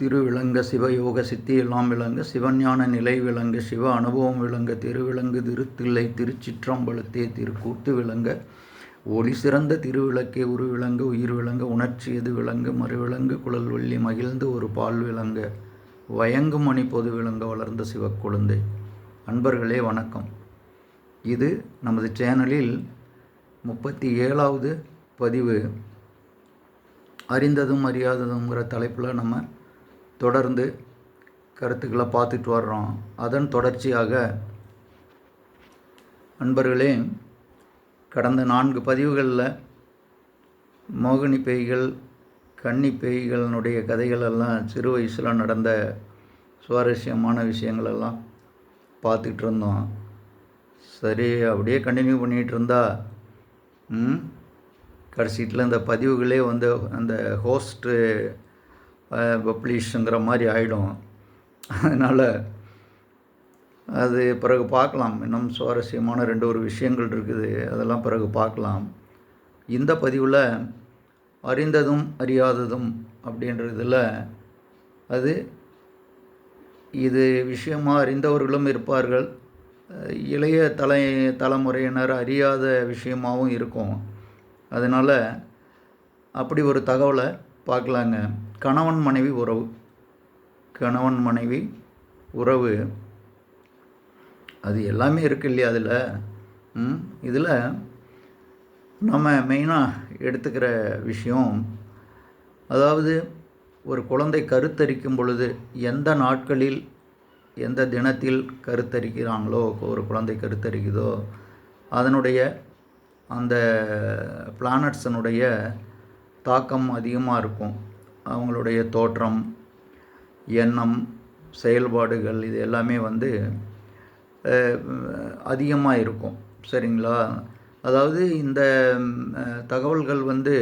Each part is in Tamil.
திருவிளங்க சிவயோக சித்தி எல்லாம் விளங்க சிவஞான நிலை விளங்க சிவ அனுபவம் விளங்க திருவிளங்கு திருத்தில்லை திருச்சிற்றம்பலத்தே திருக்கூத்து விளங்க ஒளி சிறந்த திருவிளக்கே உருவிளங்க உயிர் விளங்க உணர்ச்சி எது விளங்க மறுவிளங்கு குழல் வள்ளி மகிழ்ந்து ஒரு பால் விளங்க வயங்கு மணி பொது விளங்க வளர்ந்த சிவக்குழந்தை. அன்பர்களே வணக்கம். இது நமது சேனலில் முப்பத்தி ஏழாவது பதிவு. அறிந்ததும் அறியாததுங்கிற தலைப்பில் நம்ம தொடர்ந்து கருத்துக்களை பார்த்துட்டு வர்றோம். அதன் தொடர்ச்சியாக அன்பர்களே கடந்த நான்கு பதிவுகளில் மோகினி பேய்கள் கன்னி பேய்களினுடைய கதைகள் எல்லாம் சிறு வயசில் நடந்த சுவாரஸ்யமான விஷயங்களெல்லாம் பார்த்துக்கிட்டு இருந்தோம். சரி அப்படியே கண்டினியூ பண்ணிகிட்டு இருந்தா கடைசியில் இந்த பதிவுகளே வந்து அந்த ஹோஸ்ட்டு பப்ளிஷுங்கிற மாதிரி ஆகிடும் அதனால் அது பிறகு பார்க்கலாம். இன்னும் சுவாரஸ்யமான ரெண்டு ஒரு விஷயங்கள் இருக்குது. அதெல்லாம் பிறகு பார்க்கலாம். இந்த பதிவில் அறிந்ததும் அறியாததும் அப்படின்றதில் அது இது விஷயமாக அறிந்தவர்களும் இருப்பார்கள். இளைய தலை தலைமுறையினர் அறியாத விஷயமாகவும் இருக்கும். அதனால் அப்படி ஒரு தகவலை பார்க்கலாங்க. கணவன் மனைவி உறவு. கணவன் மனைவி உறவு. அது எல்லாமே இருக்கு இல்லையா அதில்? இதில் நம்ம மெயினாக எடுத்துக்கிற விஷயம் அதாவது ஒரு குழந்தை கருத்தரிக்கும் பொழுது எந்த நாட்களில் எந்த தினத்தில் கருத்தரிக்கிறாங்களோ ஒரு குழந்தை கருத்தரிக்குதோ அதனுடைய அந்த பிளானட்ஸனுடைய தாக்கம் அதிகமாக இருக்கும். அவங்களுடைய தோற்றம் எண்ணம் செயல்பாடுகள் இது எல்லாமே வந்து அதிகமாக இருக்கும். சரிங்களா? அதாவது இந்த தகவல்கள் வந்து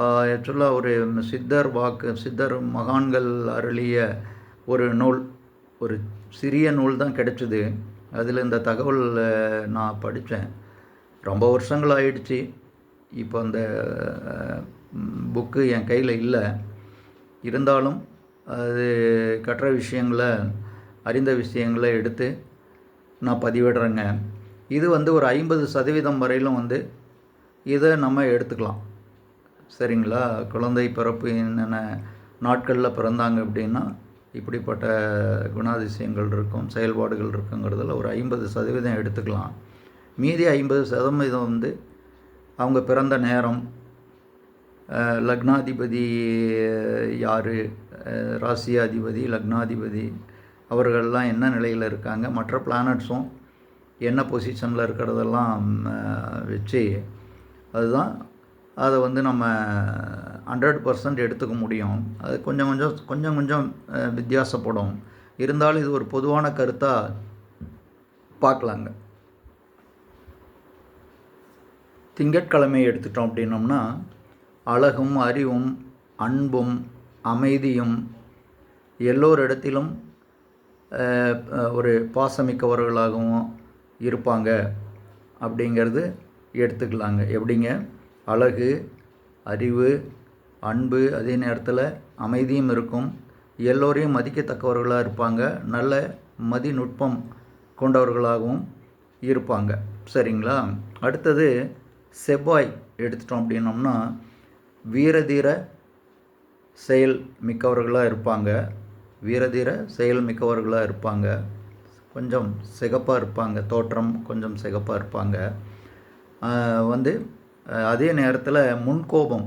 ஆக்சுவலாக ஒரு சித்தர் வாக்கு சித்தர் மகான்கள் அருளிய ஒரு நூல் ஒரு சிறிய நூல் தான் கிடைச்சிது. அதில் இந்த தகவல் நான் படித்தேன் ரொம்ப வருஷங்கள் ஆயிடுச்சு. இப்போ அந்த புக்கு என் கையில் இல்லை. இருந்தாலும் அது கற்ற விஷயங்களை அறிந்த விஷயங்களை எடுத்து நான் பதிவிடுறேங்க. இது வந்து ஒரு ஐம்பது சதவீதம் வரையிலும் வந்து இதை நம்ம எடுத்துக்கலாம். சரிங்களா? குழந்தை பிறப்பு என்னென்ன நாட்களில் பிறந்தாங்க அப்படின்னா இப்படிப்பட்ட குணாதிசயங்கள் இருக்கும் செயல்பாடுகள் இருக்குங்கிறதுல ஒரு ஐம்பது சதவீதம் எடுத்துக்கலாம். மீதி ஐம்பது சதவீதம் வந்து அவங்க பிறந்த நேரம் லக்னாதிபதி யார்? ராசியாதிபதி லக்னாதிபதி. அவர்கள்லாம் என்ன நிலையில் இருக்காங்க? மற்ற பிளானட்ஸும் என்ன பொசிஷனில் இருக்கிறதெல்லாம் வச்சு அதுதான் அதை வந்து நம்ம ஹண்ட்ரட் பர்சன்ட் எடுத்துக்க முடியும். அது கொஞ்சம் கொஞ்சம் கொஞ்சம் கொஞ்சம் வித்தியாசப்படும். இருந்தாலும் இது ஒரு பொதுவான கருத்தாக பார்க்கலாங்க. திங்கட்கிழமை எடுத்துட்டோம் அப்படின்னோம்னா அழகும் அறிவும் அன்பும் அமைதியும் எல்லோரிடத்திலும் ஒரு பாசமிக்கவர்களாகவும் இருப்பாங்க அப்படிங்கிறது எடுத்துக்கலாங்க. எப்படிங்க? அழகு அறிவு அன்பு அதே நேரத்தில் அமைதியும் இருக்கும். எல்லோரையும் மதிக்கத்தக்கவர்களாக இருப்பாங்க. நல்ல மதிநுட்பம் கொண்டவர்களாகவும் இருப்பாங்க. சரிங்களா? அடுத்தது செவ்வாய் எடுத்துட்டோம் அப்படின்னோம்னா வீரதீர செயல் மிக்கவர்களாக இருப்பாங்க. வீரதீர செயல் மிக்கவர்களாக இருப்பாங்க. கொஞ்சம் சிகப்பாக இருப்பாங்க. தோற்றம் கொஞ்சம் சிகப்பாக இருப்பாங்க. வந்து அதே நேரத்தில் முன்கோபம்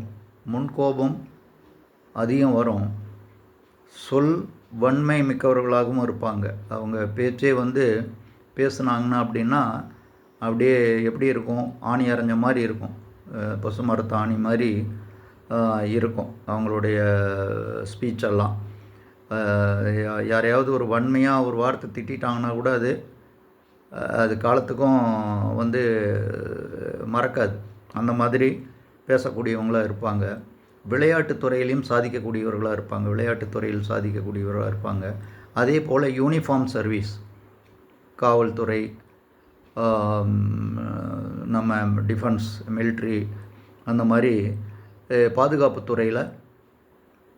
முன்கோபம் அதிகம் வரும். சொல் வன்மை மிக்கவர்களாகவும் இருப்பாங்க. அவங்க பேச்சே வந்து பேசுனாங்கன்னா அப்படின்னா அப்படியே எப்படி இருக்கும்? ஆணி அரைஞ்ச மாதிரி இருக்கும். பசு மரத்து ஆணி மாதிரி இருக்கும். அவங்களுடைய ஸ்பீச்செல்லாம் யாரையாவது ஒரு வன்மையாக ஒரு வார்த்தை திட்டாங்கன்னா கூட அது அது காலத்துக்கும் வந்து மறக்காது. அந்த மாதிரி பேசக்கூடியவங்களாக இருப்பாங்க. விளையாட்டு துறையிலையும் சாதிக்கக்கூடியவர்களாக இருப்பாங்க. விளையாட்டு துறையில் சாதிக்கக்கூடியவர்களாக இருப்பாங்க. அதே போல் யூனிஃபார்ம் சர்வீஸ் காவல்துறை நம்ம டிஃபென்ஸ் மிலிட்ரி அந்த மாதிரி பாதுகாப்பு துறையில்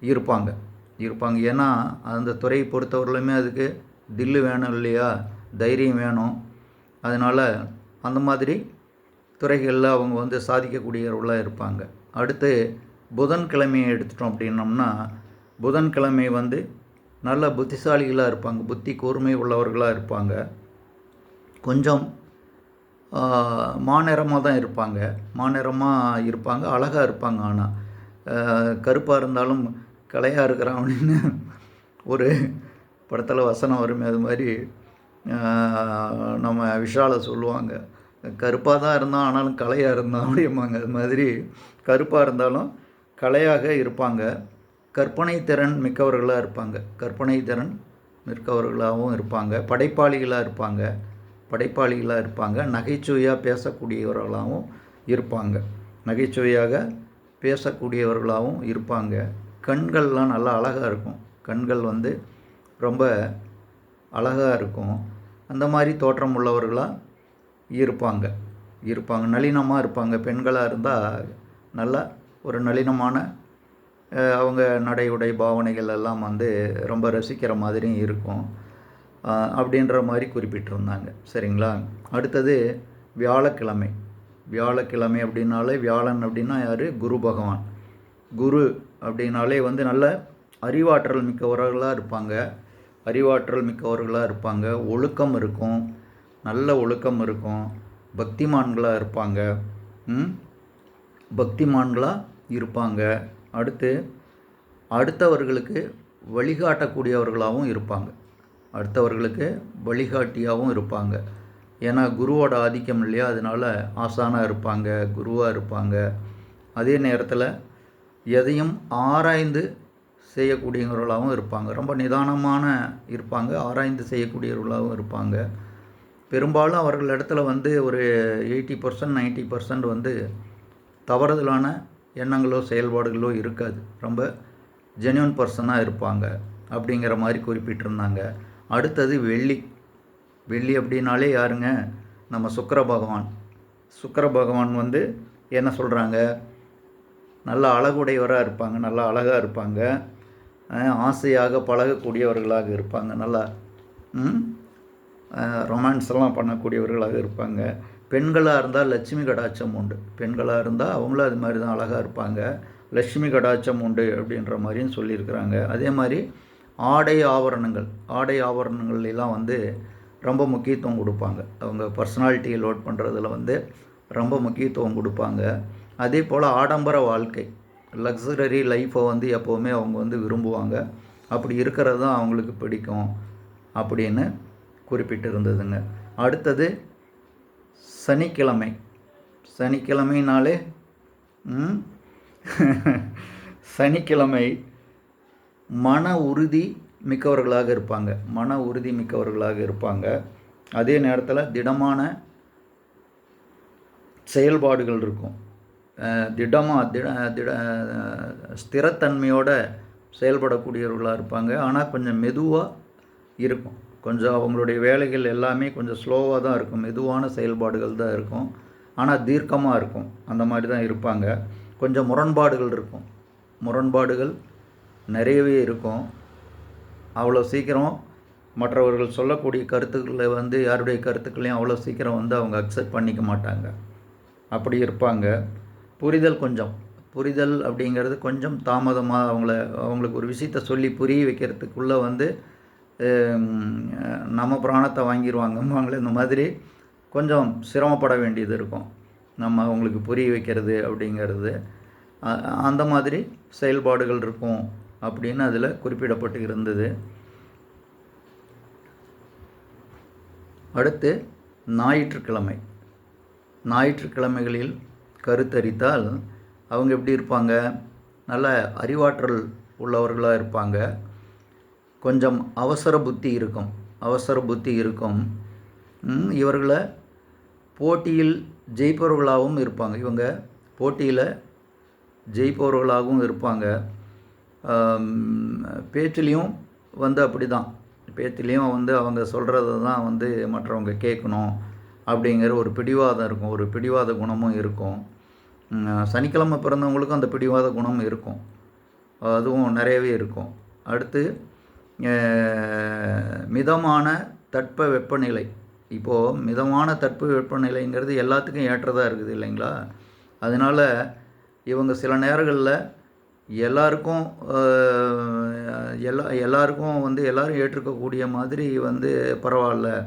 இருப்பாங்க. இருப்பாங்க. ஏன்னா அந்த துறையை பொறுத்தவரையிலுமே அதுக்கு தில்லு வேணும் இல்லையா? தைரியம் வேணும். அதனால் அந்த மாதிரி துறைகளில் அவங்க வந்து சாதிக்கக்கூடியவர்களாக இருப்பாங்க. அடுத்து புதன்கிழமையை எடுத்துட்டோம் அப்படின்னோம்னா புதன்கிழமை வந்து நல்ல புத்திசாலிகளாக இருப்பாங்க. புத்தி கூர்மை உள்ளவர்களாக இருப்பாங்க. கொஞ்சம் மாநிறமாக தான் இருப்பாங்க. மாநிறமாக இருப்பாங்க அழகாக இருப்பாங்க ஆனால் கருப்பாக இருந்தாலும் கலையாக இருக்கிறான் அப்படின்னு ஒரு படத்தில் வசனம் வருமே அது மாதிரி நம்ம விஷாலை சொல்லுவாங்க. கருப்பாக தான் இருந்தான் ஆனாலும் கலையாக இருந்தான் அப்படிம்பாங்க. அது மாதிரி கருப்பாக இருந்தாலும் கலையாக இருப்பாங்க. கற்பனை திறன் மிக்கவர்களாக இருப்பாங்க. கற்பனை திறன் மிக்கவர்களாகவும் இருப்பாங்க. படைப்பாளிகளாக இருப்பாங்க. படைப்பாளிகளாக இருப்பாங்க. நகைச்சுவையாக பேசக்கூடியவர்களாகவும் இருப்பாங்க. நகைச்சுவையாக பேசக்கூடியவர்களாகவும் இருப்பாங்க. கண்கள்லாம் நல்லா அழகாக இருக்கும். கண்கள் வந்து ரொம்ப அழகாக இருக்கும். அந்த மாதிரி தோற்றம் உள்ளவர்களாக இருப்பாங்க. இருப்பாங்க. நளினமாக இருப்பாங்க. பெண்களாக இருந்தால் நல்ல ஒரு நளினமான அவங்க நடை உடை பாவனைகள் எல்லாம் வந்து ரொம்ப ரசிக்கிற மாதிரியும் இருக்கும். அப்படின்ற மாதிரி குறிப்பிட்டிருந்தாங்க. சரிங்களா? அடுத்தது வியாழக்கிழமை. வியாழக்கிழமை அப்படின்னாலே வியாழன் அப்படின்னா யார்? குரு பகவான். குரு அப்படின்னாலே வந்து நல்ல அறிவாற்றல் மிக்கவர்களாக இருப்பாங்க. அறிவாற்றல் மிக்கவர்களாக இருப்பாங்க. ஒழுக்கம் இருக்கும். நல்ல ஒழுக்கம் இருக்கும். பக்திமான்களாக இருப்பாங்க. பக்திமான்களாக இருப்பாங்க. அடுத்து அடுத்தவர்களுக்கு வழிகாட்டக்கூடியவர்களாகவும் இருப்பாங்க. அடுத்தவர்களுக்கு வழிகாட்டியாகவும் இருப்பாங்க. ஏன்னா குருவோட ஆதிக்கம் இல்லையா? அதனால் ஆசானாக இருப்பாங்க குருவாக இருப்பாங்க. அதே நேரத்தில் எதையும் ஆராய்ந்து செய்யக்கூடியவர்களாகவும் இருப்பாங்க. ரொம்ப நிதானமான இருப்பாங்க ஆராய்ந்து செய்யக்கூடியவர்களாகவும் இருப்பாங்க. பெரும்பாலும் அவர்கள் இடத்துல வந்து ஒரு எயிட்டி பர்சன்ட் நைன்ட்டி பர்சன்ட் வந்து தவறுதலான எண்ணங்களோ செயல்பாடுகளோ இருக்காது. ரொம்ப ஜென்யூன் பர்சனாக இருப்பாங்க அப்படிங்கிற மாதிரி குறிப்பிட்டிருந்தாங்க. அடுத்தது வெள்ளி. வெள்ளி அப்படின்னாலே யாருங்க? நம்ம சுக்கர பகவான். சுக்கர பகவான் வந்து என்ன சொல்கிறாங்க நல்ல அழகுடையவராக இருப்பாங்க நல்லா அழகாக இருப்பாங்க. ஆசையாக பழகக்கூடியவர்களாக இருப்பாங்க நல்லா ரொமான்ஸ் எல்லாம் பண்ணக்கூடியவர்களாக இருப்பாங்க. பெண்களாக இருந்தால் லட்சுமி கடாட்சம் உண்டு. பெண்களாக இருந்தால் அவங்களும் அது மாதிரி தான் அழகாக இருப்பாங்க. லட்சுமி கடாட்சம் உண்டு அப்படின்ற மாதிரியும் சொல்லியிருக்கிறாங்க. அதே மாதிரி ஆடை ஆபரணங்கள் ஆடை ஆபரணங்கள் எல்லாம் வந்து ரொம்ப முக்கியத்துவம் கொடுப்பாங்க. அவங்க பர்சனாலிட்டியை லோட் பண்ணுறதுல வந்து ரொம்ப முக்கியத்துவம் கொடுப்பாங்க. அதே போல் ஆடம்பர வாழ்க்கை லக்ஸுரரி லைஃப்பை வந்து எப்போவுமே அவங்க வந்து விரும்புவாங்க. அப்படி இருக்கிறது தான் அவங்களுக்கு பிடிக்கும் அப்படின்னு குறிப்பிட்டிருந்ததுங்க. அடுத்தது சனிக்கிழமை சனிக்கிழமைனாலே சனிக்கிழமை மன உறுதி மிக்கவர்களாக இருப்பாங்க. மன உறுதி மிக்கவர்களாக இருப்பாங்க. அதே நேரத்தில் திடமான செயல்பாடுகள் இருக்கும். திடமாக திட திட ஸ்திரத்தன்மையோடு ஸ்திரத்தன்மையோட செயல்படக்கூடியவர்களாக இருப்பாங்க. ஆனால் கொஞ்சம் மெதுவாக இருக்கும். கொஞ்சம் அவங்களுடைய வேலைகள் எல்லாமே கொஞ்சம் ஸ்லோவாக தான் இருக்கும். மெதுவான செயல்பாடுகள் தான் இருக்கும். ஆனால் தீர்க்கமாக இருக்கும். அந்த மாதிரி தான் இருப்பாங்க. கொஞ்சம் முரண்பாடுகள் இருக்கும். முரண்பாடுகள் நிறையவே இருக்கும். அவ்வளோ சீக்கிரம் மற்றவர்கள் சொல்லக்கூடிய கருத்துக்களை வந்து யாருடைய கருத்துக்களையும் அவ்வளோ சீக்கிரம் வந்து அவங்க அக்செப்ட் பண்ணிக்க மாட்டாங்க. அப்படி இருப்பாங்க. புரிதல் கொஞ்சம். புரிதல் அப்படிங்கிறது கொஞ்சம் தாமதமாக அவங்கள அவங்களுக்கு ஒரு விஷயத்த சொல்லி புரிய வைக்கிறதுக்குள்ளே வந்து நம்ம பிராணத்தை வாங்கிடுவாங்கம்பாங்களே இந்த மாதிரி கொஞ்சம் சிரமப்பட வேண்டியது இருக்கும். நம்ம அவங்களுக்கு புரிய வைக்கிறது அப்படிங்கிறது. அந்த மாதிரி செயல்பாடுகள் இருக்கும். அப்படின்னு அதில் குறிப்பிடப்பட்டு இருந்தது. அடுத்து ஞாயிற்றுக்கிழமை. ஞாயிற்றுக்கிழமைகளில் கருத்தரித்தால் அவங்க எப்படி இருப்பாங்க? நல்ல அறிவாற்றல் உள்ளவர்களாக இருப்பாங்க. கொஞ்சம் அவசர புத்தி இருக்கும். அவசர புத்தி இருக்கும். இவர்களை போட்டியில் ஜெயிப்பவர்களாகவும் இருப்பாங்க. இவங்க போட்டியில் ஜெயிப்பவர்களாகவும் இருப்பாங்க. பேச்சிலையும் வந்து அப்படி தான் பேச்சிலையும் வந்து அவங்க சொல்கிறத தான் வந்து மற்றவங்க கேட்கணும் அப்படிங்கிற ஒரு பிடிவாதம் இருக்கும். ஒரு பிடிவாத குணமும் இருக்கும். சனிக்கிழமை பிறந்தவங்களுக்கும் அந்த பிடிவாத குணம் இருக்கும். அதுவும் நிறையவே இருக்கும். அடுத்து மிதமான தட்ப வெப்பநிலை. இப்போது மிதமான தட்ப வெப்பநிலைங்கிறது எல்லாத்துக்கும் ஏற்றதாக இருக்குது இல்லைங்களா? அதனால் இவங்க சில நேரங்களில் எல்லாருக்கும் எல்லா எல்லாருக்கும் வந்து எல்லோரும் ஏற்றுக்கக்கூடிய மாதிரி வந்து பரவாயில்ல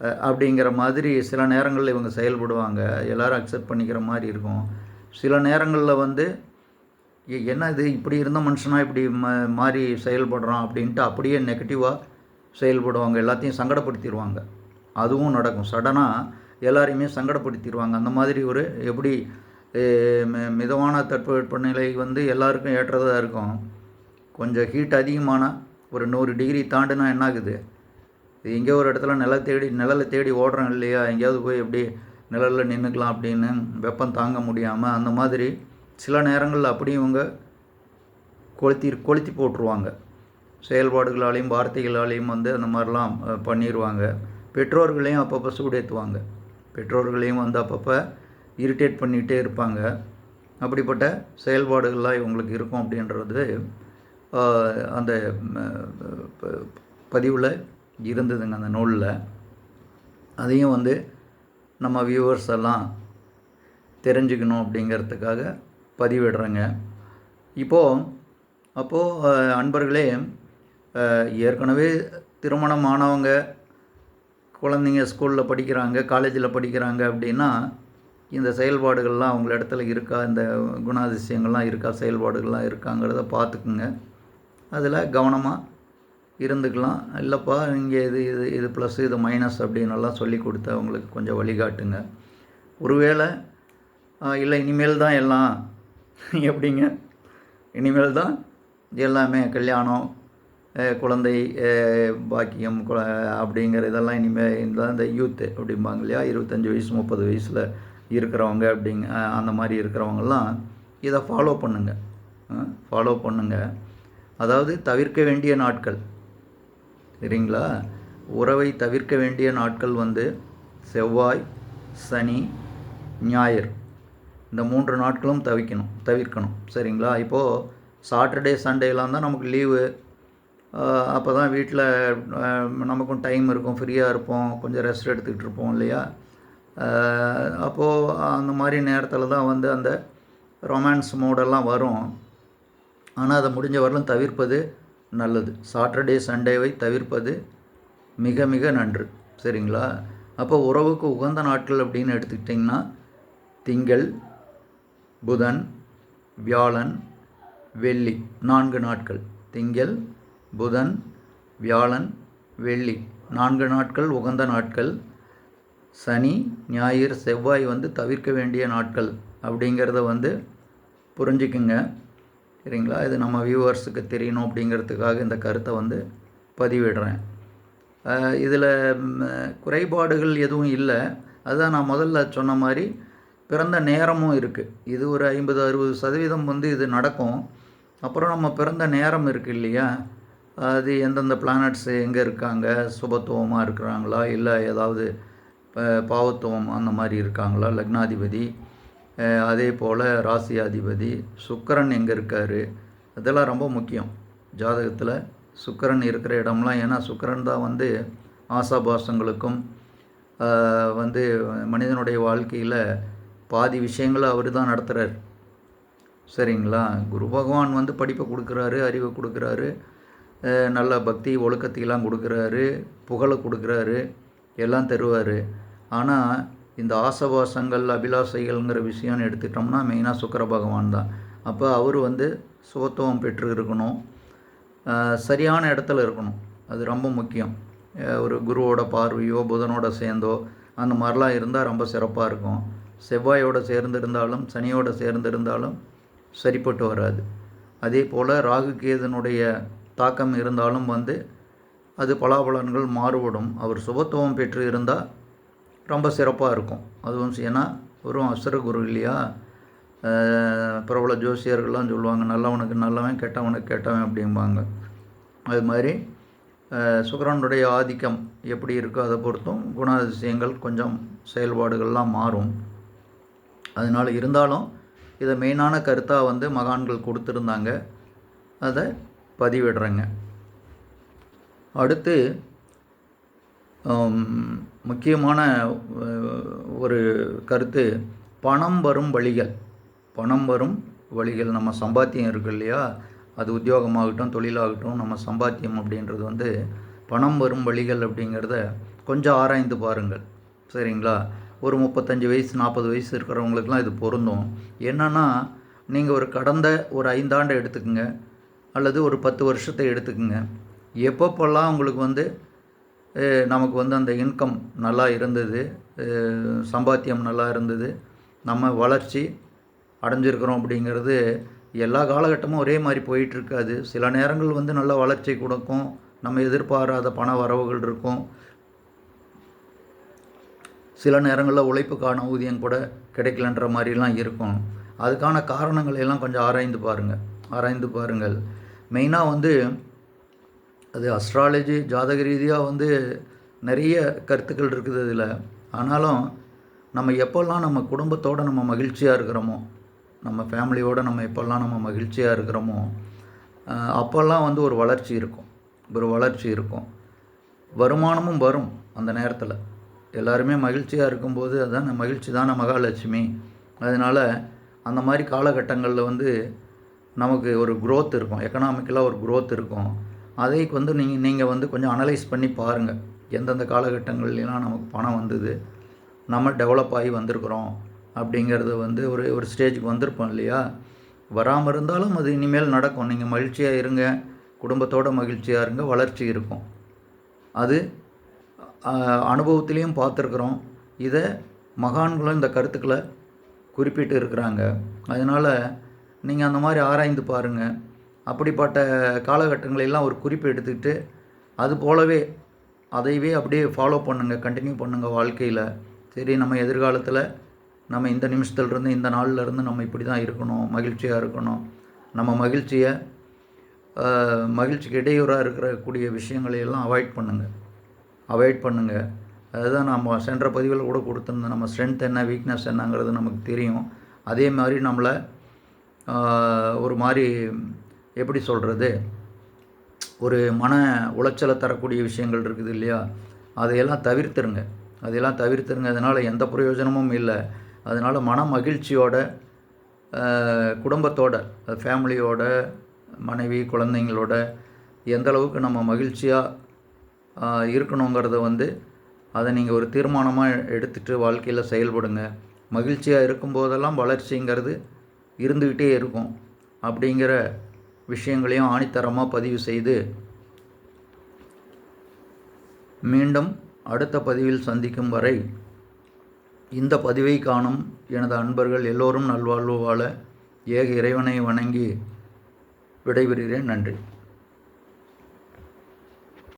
அப்படிங்கிற மாதிரி சில நேரங்களில் இவங்க செயல்படுவாங்க. எல்லோரும் அக்செப்ட் பண்ணிக்கிற மாதிரி இருக்கும். சில நேரங்களில் வந்து எ- என்ன இது? இப்படி இருந்த மனுஷனாக இப்படி ம மாறி செயல்படுறான் அப்படின்ட்டு அப்படியே நெகட்டிவாக செயல்படுவாங்க. எல்லாத்தையும் சங்கடப்படுத்திடுவாங்க அதுவும் நடக்கும். சடனாக எல்லாரையுமே சங்கடப்படுத்திடுவாங்க அந்த மாதிரி ஒரு எப்படி மிதமான தட்பவெப்பநிலை வந்து எல்லாருக்கும் ஏற்றதாக இருக்கும். கொஞ்சம் ஹீட் அதிகமான ஒரு நூறு டிகிரி தாண்டுனா என்ன ஆகுது எங்கேயோ ஒரு இடத்துல நில தேடி நிழலை தேடி ஓடுறோம் இல்லையா? எங்கேயாவது போய் எப்படி நிழலில் நின்றுக்கலாம் அப்படின்னு வெப்பம் தாங்க முடியாமல் அந்த மாதிரி சில நேரங்களில் அப்படியும் இவங்க கொளுத்தி கொளுத்தி போட்டுருவாங்க. செயல்பாடுகளாலையும் வார்த்தைகளாலையும் வந்து அந்த மாதிரிலாம் பண்ணிடுவாங்க பெற்றோர்களையும் அப்பப்போ சூடேற்றுவாங்க பெற்றோர்களையும் வந்து அப்பப்போ இரிட்டேட் பண்ணிகிட்டே இருப்பாங்க. அப்படிப்பட்ட செயல்பாடுகள்லாம் இவங்களுக்கு இருக்கும் அப்படின்றது அந்த பதிவில் இருந்ததுங்க அந்த நூலில். அதையும் வந்து நம்ம வியூவர்ஸ் எல்லாம் தெரிஞ்சுக்கணும் அப்படிங்கிறதுக்காக பதிவிடுறேங்க. இப்போது அப்போது அன்பர்களே ஏற்கனவே திருமணம் ஆனவங்க குழந்தைங்க ஸ்கூலில் படிக்கிறாங்க காலேஜில் படிக்கிறாங்க அப்படின்னா இந்த செயல்பாடுகள்லாம் அவங்க இடத்துல இருக்கா? இந்த குணாதிசயங்கள்லாம் இருக்கா? செயல்பாடுகள்லாம் இருக்காங்கிறத பார்த்துக்குங்க. அதில் கவனமாக இருந்துக்கலாம். இல்லைப்பா இங்கே இது இது இது ப்ளஸ் இது மைனஸ் அப்படின்னு எல்லாம் சொல்லி கொடுத்து அவங்களுக்கு கொஞ்சம் வழிகாட்டுங்க. ஒருவேளை இல்லை இனிமேல் தான் எல்லாம் எப்படிங்க? இனிமேல் தான் எல்லாமே கல்யாணம் குழந்தை பாக்கியம் கு அப்படிங்கிற இதெல்லாம் இனிமேல் இந்த இந்த யூத்து அப்படிம்பாங்க இல்லையா? இருபத்தஞ்சி வயசு முப்பது வயசில் இருக்கிறவங்க அப்படிங்க அந்த மாதிரி இருக்கிறவங்கெல்லாம் இதை ஃபாலோ பண்ணுங்கள் ஃபாலோ பண்ணுங்கள் அதாவது தவிர்க்க வேண்டிய நாட்கள். சரிங்களா? உறவை தவிர்க்க வேண்டிய நாட்கள் வந்து செவ்வாய் சனி ஞாயிறு. இந்த மூன்று நாட்களும் தவிக்கணும் தவிர்க்கணும். சரிங்களா? இப்போது சாட்டர்டே சண்டேலாம் தான் நமக்கு லீவு. அப்போ தான் வீட்டில் நமக்கும் டைம் இருக்கும். ஃப்ரீயாக இருப்போம். கொஞ்சம் ரெஸ்ட் எடுத்துக்கிட்டு இருப்போம் இல்லையா? அப்போது அந்த மாதிரி நேரத்தில் தான் வந்து அந்த ரொமான்ஸ் மோடெல்லாம் வரும். ஆனால் அதை முடிஞ்ச வரலும் தவிர்ப்பது நல்லது. சாட்டர்டே சண்டேவை தவிர்ப்பது மிக மிக நன்று. சரிங்களா? அப்போ உறவுக்கு உகந்த நாட்கள் அப்படின்னு எடுத்துக்கிட்டிங்கன்னா திங்கள் புதன் வியாழன் வெள்ளி நான்கு நாட்கள். திங்கள் புதன் வியாழன் வெள்ளி நான்கு நாட்கள் உகந்த நாட்கள். சனி ஞாயிறு செவ்வாய் வந்து தவிர்க்க வேண்டிய நாட்கள் அப்படிங்கிறத வந்து புரிஞ்சுக்குங்க. சரிங்களா? இது நம்ம வியூவர்ஸுக்கு தெரியணும் அப்படிங்கிறதுக்காக இந்த கருத்தை வந்து பதிவிடுறேன். இதில் குறைபாடுகள் எதுவும் இல்லை. அதுதான் நான் முதல்ல சொன்ன மாதிரி பிறந்த நேரமும் இருக்குது இது ஒரு ஐம்பது அறுபது சதவீதம் வந்து இது நடக்கும். அப்புறம் நம்ம பிறந்த நேரம் இருக்குது இல்லையா? அது எந்தெந்த பிளானட்ஸ் எங்கே இருக்காங்க? சுபத்துவமாக இருக்கிறாங்களா? இல்லை ஏதாவது பாவத்துவம் அந்த மாதிரி இருக்காங்களா? லக்னாதிபதி. அதே போல் ராசியாதிபதி. சுக்கரன் எங்கே இருக்கார்? இதெல்லாம் ரொம்ப முக்கியம். ஜாதகத்தில் சுக்கரன் இருக்கிற இடம்லாம் ஏன்னா சுக்கரன் தான் வந்து ஆசாபாசங்களுக்கும் வந்து மனிதனுடைய வாழ்க்கையில் பாதி விஷயங்களை அவர் தான் நடத்துகிறார் சரிங்களா? குரு பகவான் வந்து படிப்பை கொடுக்குறாரு அறிவை கொடுக்குறாரு. நல்ல பக்தி ஒழுக்கத்தையெல்லாம் கொடுக்குறாரு. புகழை கொடுக்குறாரு. எல்லாம் தருவார். ஆனால் இந்த ஆசவாசங்கள் அபிலாசைகள்ங்கிற விஷயம்னு எடுத்துக்கிட்டோம்னா மெயினாக சுக்கர பகவான் தான். அப்போ அவர் வந்து சுகத்துவம் பெற்று இருக்கணும். சரியான இடத்துல இருக்கணும். அது ரொம்ப முக்கியம். ஒரு குருவோட பார்வையோ புதனோட சேர்ந்தோ அந்த மாதிரிலாம் இருந்தால் ரொம்ப சிறப்பாக இருக்கும். செவ்வாயோட சேர்ந்து இருந்தாலும் சனியோட சேர்ந்து இருந்தாலும் சரிப்பட்டு வராது. அதே போல் ராகு கேதனுடைய தாக்கம் இருந்தாலும் வந்து அது பலாபலன்கள் மாறுபடும். அவர் சுபத்துவம் பெற்று இருந்தால் ரொம்ப சிறப்பாக இருக்கும். அதுவும் ஏன்னா வெறும் அசுர குரு இல்லையா? பிரபல ஜோசியர்கள்லாம் சொல்லுவாங்க நல்லவனுக்கு நல்லவன் கெட்டவனுக்கு கெட்டவன் அப்படிம்பாங்க. அது மாதிரி சுக்கரனுடைய ஆதிக்கம் எப்படி இருக்கோ அதை பொறுத்தும் குணாதிசயங்கள் கொஞ்சம் செயல்பாடுகள்லாம் மாறும். அதனால் இருந்தாலும் இதை மெயினான கருத்தாக வந்து மகான்கள் கொடுத்துருந்தாங்க. அதை பதிவிடுறேங்க. அடுத்து முக்கியமான ஒரு கருத்து பணம் வரும் வழிகள். பணம் வரும் வழிகள் நம்ம சம்பாத்தியம் இருக்கு இல்லையா? அது உத்தியோகமாகட்டும் தொழிலாகட்டும் நம்ம சம்பாத்தியம் அப்படின்றது வந்து பணம் வரும் வழிகள் அப்படிங்கிறத கொஞ்சம் ஆராய்ந்து பாருங்கள். சரிங்களா? ஒரு முப்பத்தஞ்சு வயசு நாற்பது வயசு இருக்கிறவங்களுக்குலாம் இது பொருந்தும். என்னென்னா நீங்கள் ஒரு கடந்த ஒரு ஐந்தாண்டை எடுத்துக்கோங்க. அல்லது ஒரு பத்து வருஷத்தை எடுத்துக்கோங்க. எப்பப்போல்லாம் உங்களுக்கு வந்து நமக்கு வந்து அந்த இன்கம் நல்லா இருந்தது. சம்பாத்தியம் நல்லா இருந்தது. நம்ம வளர்ச்சி அடைஞ்சிருக்கிறோம் அப்படிங்கிறது எல்லா காலகட்டமும் ஒரே மாதிரி போயிட்டுருக்காது. சில நேரங்கள் வந்து நல்ல வளர்ச்சி கொடுக்கும். நம்ம எதிர்பாராத பண வரவுகள் இருக்கும். சில நேரங்களில் உழைப்புக்கான ஊதியம் கூட கிடைக்கலன்ற மாதிரிலாம் இருக்கும். அதுக்கான காரணங்களையெல்லாம் கொஞ்சம் ஆராய்ந்து பாருங்கள் ஆராய்ந்து பாருங்கள். மெயினாக வந்து அது அஸ்ட்ராலஜி ஜாதக ரீதியாக வந்து நிறைய கருத்துக்கள் இருக்குது இதில் ஆனாலும் நம்ம எப்போல்லாம் நம்ம குடும்பத்தோடு நம்ம மகிழ்ச்சியாக இருக்கிறோமோ நம்ம ஃபேமிலியோடு நம்ம எப்போல்லாம் நம்ம மகிழ்ச்சியாக இருக்கிறோமோ அப்போல்லாம் வந்து ஒரு வளர்ச்சி இருக்கும். ஒரு வளர்ச்சி இருக்கும். வருமானமும் வரும் அந்த நேரத்தில். எல்லாருமே மகிழ்ச்சியாக இருக்கும்போது அதான் மகிழ்ச்சி தான் மகாலட்சுமி. அதனால் அந்த மாதிரி காலகட்டங்களில் வந்து நமக்கு ஒரு க்ரோத் இருக்கும். எக்கனாமிக்கலாக ஒரு க்ரோத் இருக்கும். அதை வந்து நீங்கள் நீங்கள் வந்து கொஞ்சம் அனலைஸ் பண்ணி பாருங்கள் எந்தெந்த காலகட்டங்கள்லாம் நமக்கு பணம் வந்தது நம்ம டெவலப் ஆகி வந்திருக்கிறோம் அப்படிங்கிறது வந்து ஒரு ஒரு ஸ்டேஜுக்கு வந்திருப்போம் இல்லையா? வராமல் இருந்தாலும் அது இனிமேல் நடக்கும். நீங்கள் மகிழ்ச்சியாக இருங்க குடும்பத்தோட மகிழ்ச்சியாக இருங்க வளர்ச்சி இருக்கும். அது அனுபவத்திலையும் பார்த்துருக்குறோம். இதை மகான்களும் இந்த கருத்துக்களை குறிப்பிட்டு இருக்கிறாங்க. அதனால் நீங்கள் அந்த மாதிரி ஆராய்ந்து பாருங்கள் அப்படிப்பட்ட காலகட்டங்களெல்லாம் ஒரு குறிப்பு எடுத்துக்கிட்டு அது போலவே அதையவே அப்படியே ஃபாலோ பண்ணுங்கள் கண்டினியூ பண்ணுங்கள் வாழ்க்கையில். சரி நம்ம எதிர்காலத்தில் நம்ம இந்த நிமிஷத்துலேருந்து இந்த நாள்லேருந்து நம்ம இப்படி தான் இருக்கணும் மகிழ்ச்சியாக இருக்கணும். நம்ம மகிழ்ச்சியை மகிழ்ச்சிக்கு இடையூறாக இருக்கக்கூடிய விஷயங்களை எல்லாம் அவாய்ட் பண்ணுங்கள் அவாய்ட் பண்ணுங்கள் அதுதான் நம்ம சென்ற பதிவில் கூட கொடுத்துருந்தோம் நம்ம ஸ்ட்ரென்த் என்ன வீக்னஸ் என்னங்கிறது நமக்கு தெரியும். அதே மாதிரி நம்மளை ஒரு மாதிரி எப்படி சொல்கிறது ஒரு மன உளைச்சலை தரக்கூடிய விஷயங்கள் இருக்குது இல்லையா? அதையெல்லாம் தவிர்த்துருங்க. அதையெல்லாம் தவிர்த்துருங்க அதனால் எந்த பிரயோஜனமும் இல்லை. அதனால் மன மகிழ்ச்சியோட குடும்பத்தோட ஃபேமிலியோட மனைவி குழந்தைங்களோட எந்த அளவுக்கு நம்ம மகிழ்ச்சியாக இருக்கணுங்கிறத வந்து அதை நீங்கள் ஒரு தீர்மானமாக எடுத்துகிட்டு வாழ்க்கையில் செயல்படுங்க. மகிழ்ச்சியாக இருக்கும்போதெல்லாம் வளர்ச்சிங்கிறது இருந்துக்கிட்டே இருக்கும். அப்படிங்கிற விஷயங்களையும் ஆணித்தரமாக பதிவு செய்து மீண்டும் அடுத்த பதிவில் சந்திக்கும் வரை இந்த பதிவை காணும் எனது அன்பர்கள் எல்லோரும் நல்வாழ்வு வாழ ஏக இறைவனை வணங்கி விடைபெறுகிறேன். நன்றி.